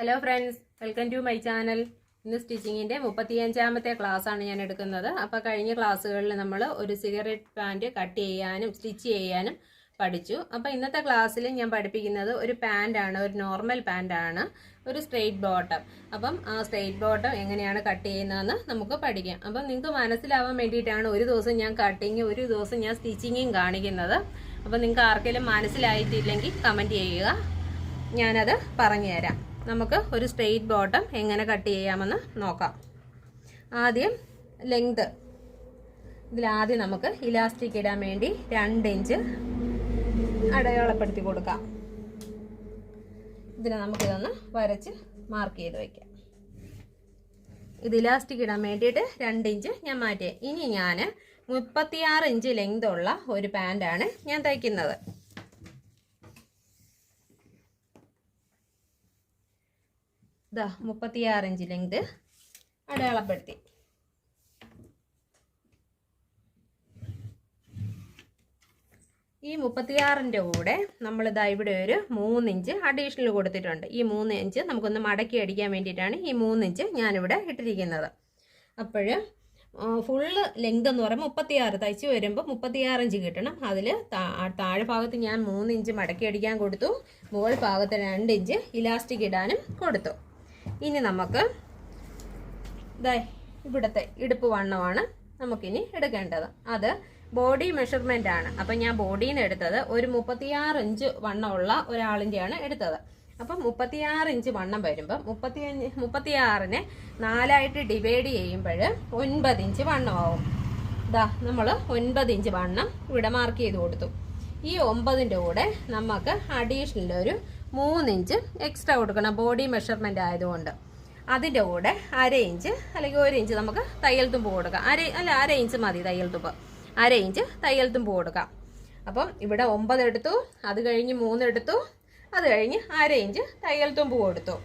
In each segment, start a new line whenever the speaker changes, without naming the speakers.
Hello friends welcome to my channel ഇന്ന് സ്റ്റിച്ചിങ്ങിന്റെ മുപ്പത്തിയഞ്ചാമത്തെ ആണ് ഞാൻ എടുക്കുന്നത്. അപ്പോൾ കഴിഞ്ഞ ക്ലാസ്സുകളിൽ നമ്മൾ ഒരു സിഗരറ്റ് പാന്റ് കട്ട് ചെയ്യാനും സ്റ്റിച്ച് ചെയ്യാനും പഠിച്ചു. അപ്പോൾ ഇന്നത്തെ ക്ലാസ്സിൽ ഞാൻ പഠിപ്പിക്കുന്നത് ഒരു പാന്റാണ് ഒരു നോർമൽ പാന്റാണ് ഒരു സ്ട്രെയിറ്റ് ബോട്ടം അപ്പം ആ സ്ട്രെയിറ്റ് ബോട്ടം എങ്ങനെയാണ് കട്ട് ചെയ്യുന്നതെന്ന് നമുക്ക് പഠിക്കാം. അപ്പം നിങ്ങൾക്ക് മനസ്സിലാവാൻ വേണ്ടിയിട്ടാണ് ഒരു ദിവസം ഞാൻ കട്ടിങ് ഒരു ദിവസം ഞാൻ സ്റ്റിച്ചിങ്ങും കാണിക്കുന്നത്. അപ്പം നിങ്ങൾക്ക് ആർക്കെങ്കിലും മനസ്സിലായിട്ടില്ലെങ്കിൽ കമന്റ് ചെയ്യുക. ഞാനത് പറഞ്ഞുതരാം. നമുക്ക് ഒരു സ്ട്രെയിറ്റ് ബോട്ടം എങ്ങനെ കട്ട് ചെയ്യാമെന്ന് നോക്കാം. ആദ്യം ലെങ്ത് ഇതിലാദ്യം നമുക്ക് ഇലാസ്റ്റിക് ഇടാൻ വേണ്ടി രണ്ട് ഇഞ്ച് അടയാളപ്പെടുത്തി കൊടുക്കാം. ഇതിനെ നമുക്കിതൊന്ന് വരച്ച് മാർക്ക് ചെയ്ത് വയ്ക്കാം ഇത് ഇലാസ്റ്റിക് ഇടാൻ വേണ്ടിയിട്ട് രണ്ട് ഇഞ്ച് ഞാൻ മാറ്റി ഇനി ഞാൻ മുപ്പത്തിയാറ് ഇഞ്ച് ലെങ്ത് ഉള്ള ഒരു പാന്റാണ് ഞാൻ തയ്ക്കുന്നത്. ഇതാ മുപ്പത്തിയാറ് ഇഞ്ച് ലെങ്ത് അടയാളപ്പെടുത്തി. ഈ മുപ്പത്തിയാറിന്റെ കൂടെ നമ്മളിതാ ഇവിടെ ഒരു മൂന്നിഞ്ച് അഡീഷണൽ കൊടുത്തിട്ടുണ്ട്. ഈ മൂന്ന് ഇഞ്ച് നമുക്കൊന്ന് മടക്കി അടിക്കാൻ വേണ്ടിയിട്ടാണ് ഈ മൂന്നിഞ്ച് ഞാനിവിടെ ഇട്ടിരിക്കുന്നത്. അപ്പോൾ ഫുള്ള് ലെങ്ത് എന്ന് പറയുമ്പോൾ മുപ്പത്തിയാറ് തയ്ച്ച് വരുമ്പോൾ മുപ്പത്തിയാറ് ഇഞ്ച് കിട്ടണം. അതിൽ താഴെ ഭാഗത്ത് ഞാൻ മൂന്ന് ഇഞ്ച് മടക്കി അടിക്കാൻ കൊടുത്തു. മുകൾ ഭാഗത്ത് രണ്ട് ഇഞ്ച് ഇലാസ്റ്റിക് ഇടാനും കൊടുത്തു. ഇനി നമുക്ക് ഇവിടുത്തെ ഇടുപ്പ് വണ്ണമാണ് നമുക്കിനി എടുക്കേണ്ടത്. അത് ബോഡി മെഷർമെന്റ് ആണ്. അപ്പം ഞാൻ ബോഡിയിൽ നിന്ന് എടുത്തത് ഒരു മുപ്പത്തിയാറ് ഇഞ്ച് വണ്ണമുള്ള ഒരാളിന്റെയാണ് എടുത്തത്. അപ്പം മുപ്പത്തിയാറ് ഇഞ്ച് വണ്ണം വരുമ്പോൾ മുപ്പത്തിയഞ്ച് മുപ്പത്തിയാറിനെ നാലായിട്ട് ഡിവൈഡ് ചെയ്യുമ്പോൾ ഒൻപത് ഇഞ്ച് വണ്ണമാവും. ഇതാ നമ്മൾ ഒൻപത് ഇഞ്ച് വണ്ണം ഇവിടെ മാർക്ക് ചെയ്ത് കൊടുത്തു. ഈ ഒമ്പതിന്റെ കൂടെ നമുക്ക് അഡീഷണൽ ഒരു മൂന്നിഞ്ച് എക്സ്ട്രാ കൊടുക്കണം ബോഡി മെഷർമെന്റ് ആയതുകൊണ്ട്. അതിന്റെ കൂടെ അര ഇഞ്ച് അല്ലെങ്കിൽ ഒരു ഇഞ്ച് നമുക്ക് തയ്യൽ തുമ്പ് കൊടുക്കാം. അര അല്ല അര ഇഞ്ച് മതി തയ്യൽ തുമ്പ്. അര ഇഞ്ച് തയ്യൽ തുമ്പ് കൊടുക്കാം. അപ്പം ഇവിടെ ഒമ്പത് എടുത്തു അത് കഴിഞ്ഞ് മൂന്ന് എടുത്തു അത് കഴിഞ്ഞ് അര ഇഞ്ച് തയ്യൽ തുമ്പ് കൊടുത്തു.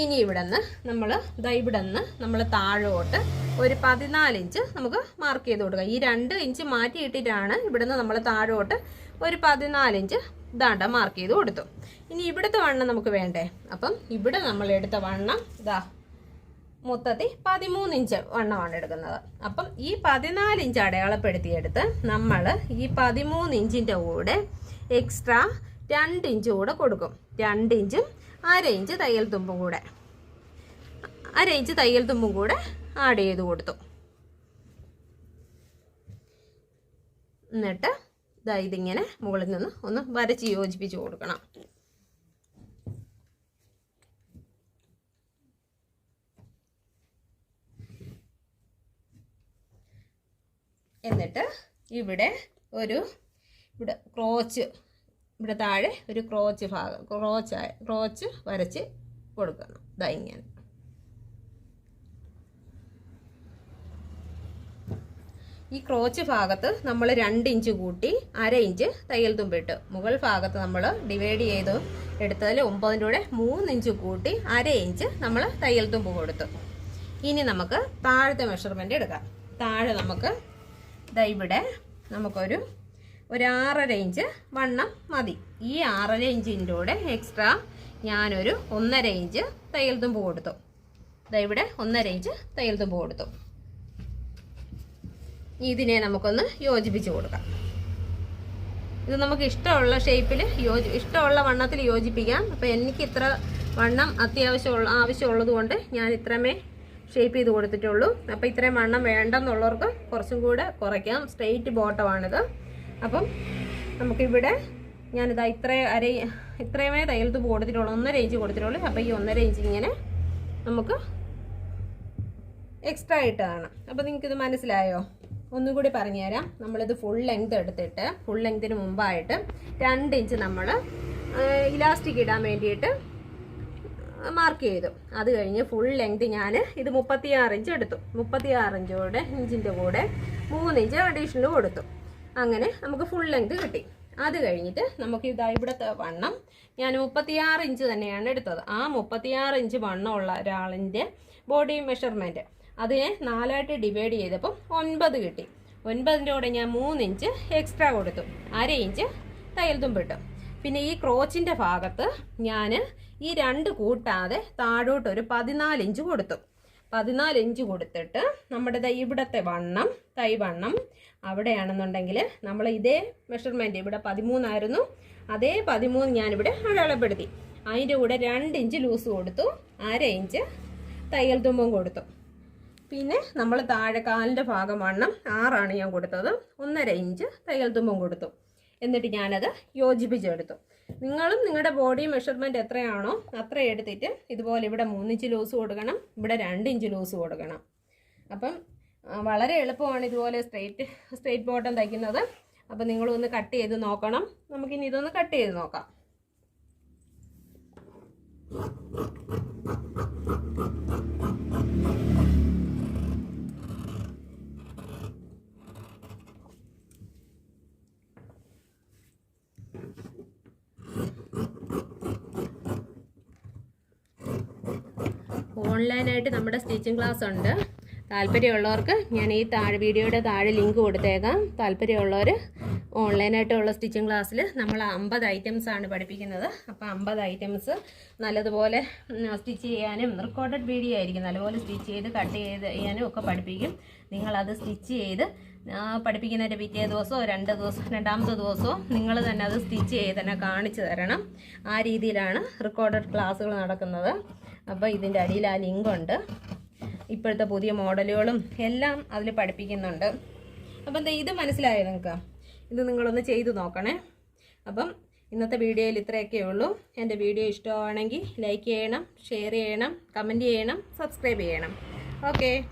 ഇനി ഇവിടെ നിന്ന് നമ്മൾ ഇവിടെ നിന്ന് നമ്മൾ താഴോട്ട് ഒരു പതിനാല് ഇഞ്ച് നമുക്ക് മാർക്ക് ചെയ്ത് കൊടുക്കാം. ഈ രണ്ട് ഇഞ്ച് മാറ്റിയിട്ടിട്ടാണ് ഇവിടെ നിന്ന് നമ്മൾ താഴോട്ട് ഒരു പതിനാല് ഇഞ്ച് ഇതാണ്ട മാർക്ക് ചെയ്ത് കൊടുത്തു. ഇനി ഇവിടുത്തെ വണ്ണം നമുക്ക് വേണ്ടേ? അപ്പം ഇവിടെ നമ്മൾ എടുത്ത വണ്ണം ഇതാ മൊത്തത്തിൽ പതിമൂന്ന് ഇഞ്ച് വണ്ണമാണ് എടുക്കുന്നത്. അപ്പം ഈ പതിനാല് ഇഞ്ച് അടയാളപ്പെടുത്തിയെടുത്ത് നമ്മൾ ഈ പതിമൂന്ന് ഇഞ്ചിന്റെ കൂടെ എക്സ്ട്രാ രണ്ട് ഇഞ്ച് കൂടെ കൊടുക്കും. രണ്ട് ഇഞ്ചും അര ഇഞ്ച് തയ്യൽ തുമ്പും കൂടെ. അര ഇഞ്ച് തയ്യൽ തുമ്പും കൂടെ ആഡ് ചെയ്ത് കൊടുത്തു. എന്നിട്ട് ഇതാ ഇതിങ്ങനെ മുകളിൽ നിന്ന് ഒന്ന് വരച്ച് യോജിപ്പിച്ച് കൊടുക്കണം. എന്നിട്ട് ഇവിടെ ഒരു ഇവിടെ ക്രോച്ച് ഇവിടെ താഴെ ഒരു ക്രോച്ച് ഭാഗം ക്രോച്ച് ക്രോച്ച് വരച്ച് കൊടുക്കണം. ഇതാ ഇങ്ങനെ. ഈ ക്രോച്ച് ഭാഗത്ത് നമ്മൾ രണ്ട് ഇഞ്ച് കൂട്ടി അര ഇഞ്ച് തയ്യൽ തുമ്പിട്ട്. മുകൾ ഭാഗത്ത് നമ്മൾ ഡിവൈഡ് ചെയ്ത് എടുത്തതിൽ ഒമ്പതിന്റെ കൂടെ മൂന്ന് ഇഞ്ച് കൂട്ടി അര ഇഞ്ച് നമ്മൾ തയ്യൽ തുമ്പ് കൊടുത്തു. ഇനി നമുക്ക് താഴത്തെ മെഷർമെന്റ് എടുക്കാം. താഴെ നമുക്ക് ഇവിടെ നമുക്കൊരു ഒരു ആറര ഇഞ്ച് വണ്ണം മതി. ഈ ആറര ഇഞ്ചിന്റെ കൂടെ എക്സ്ട്രാ ഞാനൊരു ഒന്നര ഇഞ്ച് തയ്യൽ തുമ്പ് കൊടുത്തു. ദാ ഇവിടെ ഒന്നര ഇഞ്ച് തയ്യൽ തുമ്പ് കൊടുത്തു. ഇതിനെ നമുക്കൊന്ന് യോജിപ്പിച്ച് കൊടുക്കാം. ഇത് നമുക്ക് ഇഷ്ടമുള്ള ഷേപ്പിൽ യോജി ഇഷ്ടമുള്ള വണ്ണത്തിൽ യോജിപ്പിക്കാം. അപ്പോൾ എനിക്ക് ഇത്ര വണ്ണം അത്യാവശ്യമുള്ള ആവശ്യമുള്ളത് കൊണ്ട് ഞാൻ ഇത്രമേ ഷേപ്പ് ചെയ്ത് കൊടുത്തിട്ടുള്ളൂ. അപ്പോൾ ഇത്രയും വണ്ണം വേണ്ടെന്നുള്ളവർക്ക് കുറച്ചും കൂടെ കുറയ്ക്കാം. സ്ട്രെയിറ്റ് ബോട്ടമാണിത് അപ്പം നമുക്കിവിടെ ഞാനിതാ ഇത്ര അര ഇത്രയുമേ തയ്യൽ തുമ്പ് കൊടുത്തിട്ടുള്ളൂ. ഒന്നര ഇഞ്ച് കൊടുത്തിട്ടുള്ളൂ. അപ്പോൾ ഈ ഒന്നര ഇഞ്ച് ഇങ്ങനെ നമുക്ക് എക്സ്ട്രാ ഇട്ടതാണ് അപ്പോൾ നിങ്ങൾക്കിത് മനസ്സിലായോ? ഒന്നും കൂടി പറഞ്ഞുതരാം. നമ്മളിത് ഫുൾ ലെങ്ത് എടുത്തിട്ട് ഫുൾ ലെങ്തിന് മുമ്പായിട്ട് രണ്ട് ഇഞ്ച് നമ്മൾ ഇലാസ്റ്റിക് ഇടാൻ വേണ്ടിയിട്ട് മാർക്ക് ചെയ്തു. അത് കഴിഞ്ഞ് ഫുൾ ലെങ്ത് ഞാൻ ഇത് മുപ്പത്തിയാറ് ഇഞ്ച് എടുത്തു. മുപ്പത്തിയാറ് ഇഞ്ചോടെ ഇഞ്ചിന്റെ കൂടെ മൂന്ന് ഇഞ്ച് അഡീഷണൽ കൊടുത്തു. അങ്ങനെ നമുക്ക് ഫുൾ ലെങ്ത് കിട്ടി. അത് കഴിഞ്ഞിട്ട് നമുക്ക് ഇതാ ഇവിടുത്തെ വണ്ണം. ഞാൻ മുപ്പത്തിയാറ് ഇഞ്ച് തന്നെയാണ് എടുത്തത്. ആ മുപ്പത്തിയാറ് ഇഞ്ച് വണ്ണമുള്ള ഒരാളിന്റെ ബോഡി മെഷർമെന്റ് അതിനെ നാലായിട്ട് ഡിവൈഡ് ചെയ്തപ്പം ഒൻപത് കിട്ടി. ഒൻപതിന്റെ കൂടെ ഞാൻ മൂന്ന് ഇഞ്ച് എക്സ്ട്രാ കൊടുത്തു. അര ഇഞ്ച് തയ്യൽ തുമ്പിട്ടു. പിന്നെ ഈ ക്രോച്ചിന്റെ ഭാഗത്ത് ഞാൻ ഈ രണ്ട് കൂട്ടാതെ താഴോട്ട് ഒരു പതിനാല് ഇഞ്ച് കൊടുത്തു. പതിനാല് ഇഞ്ച് കൊടുത്തിട്ട് നമ്മുടെ ദാ ഇവിടത്തെ വണ്ണം തൈ വണ്ണം അവിടെയാണെന്നുണ്ടെങ്കിൽ നമ്മൾ ഇതേ മെഷർമെന്റ് ഇവിടെ പതിമൂന്നായിരുന്നു. അതേ പതിമൂന്ന് ഞാനിവിടെ അടയാളപ്പെടുത്തി. അതിന്റെ കൂടെ രണ്ട് ഇഞ്ച് ലൂസ് കൊടുത്തു. അര ഇഞ്ച് തയ്യൽ തുമ്പും കൊടുത്തു. പിന്നെ നമ്മൾ താഴെ കാലിന്റെ ഭാഗം വണ്ണം ആറാണ് ഞാൻ കൊടുത്തത്. ഒന്നര ഇഞ്ച് തയ്യൽ തുമ്പും കൊടുത്തു. എന്നിട്ട് ഞാനത് യോജിപ്പിച്ചെടുത്തു. നിങ്ങളും നിങ്ങളുടെ ബോഡി മെഷർമെന്റ് എത്രയാണോ അത്ര എടുത്തിട്ട് ഇതുപോലെ ഇവിടെ മൂന്നിഞ്ച് ലൂസ് കൊടുക്കണം ഇവിടെ രണ്ട് ഇഞ്ച് ലൂസ് കൊടുക്കണം. അപ്പം വളരെ എളുപ്പമാണ് ഇതുപോലെ സ്ട്രെയിറ്റ് സ്ട്രെയിറ്റ് ബോട്ടം തയ്ക്കുന്നത്. അപ്പം നിങ്ങളൊന്ന് കട്ട് ചെയ്ത് നോക്കണം. നമുക്കിനി ഇതൊന്ന് കട്ട് ചെയ്ത് നോക്കാം. ഓൺലൈനായിട്ട് നമ്മുടെ സ്റ്റിച്ചിങ് ക്ലാസ് ഉണ്ട്. താല്പര്യമുള്ളവർക്ക് ഞാൻ ഈ താഴെ വീഡിയോയുടെ താഴെ ലിങ്ക് കൊടുത്തേക്കാം. താല്പര്യമുള്ളവർ ഓൺലൈനായിട്ടുള്ള സ്റ്റിച്ചിങ് ക്ലാസ്സിൽ നമ്മൾ അമ്പത് ഐറ്റംസാണ് പഠിപ്പിക്കുന്നത്. അപ്പോൾ അമ്പത് ഐറ്റംസ് നല്ലതുപോലെ സ്റ്റിച്ച് ചെയ്യാനും റെക്കോർഡഡ് വീഡിയോ ആയിരിക്കും. നല്ലപോലെ സ്റ്റിച്ച് ചെയ്ത് കട്ട് ചെയ്ത് ചെയ്യാനും ഒക്കെ പഠിപ്പിക്കും. നിങ്ങളത് സ്റ്റിച്ച് ചെയ്ത് പഠിപ്പിക്കുന്നതിന്റെ പിറ്റേ ദിവസമോ രണ്ട് ദിവസം രണ്ടാമത്തെ ദിവസമോ നിങ്ങൾ തന്നെ അത് സ്റ്റിച്ച് ചെയ്ത് തന്നെ കാണിച്ചു തരണം. ആ രീതിയിലാണ് റെക്കോർഡഡ് ക്ലാസ്സുകൾ നടക്കുന്നത്. അപ്പോൾ ഇതിന്റെ അടിയിൽ ആ ലിങ്ക് ഉണ്ട്. ഇപ്പോഴത്തെ പുതിയ മോഡലുകളും എല്ലാം അതിൽ പഠിപ്പിക്കുന്നുണ്ട്. അപ്പം എന്താ ഇത് മനസ്സിലായോ നിങ്ങൾക്ക്? ഇത് നിങ്ങളൊന്ന് ചെയ്തു നോക്കണേ. അപ്പം ഇന്നത്തെ വീഡിയോയിൽ ഇത്രയൊക്കെ ഉള്ളൂ. എന്റെ വീഡിയോ ഇഷ്ടമാണെങ്കിൽ ലൈക്ക് ചെയ്യണം ഷെയർ ചെയ്യണം കമന്റ് ചെയ്യണം സബ്സ്ക്രൈബ് ചെയ്യണം. ഓക്കേ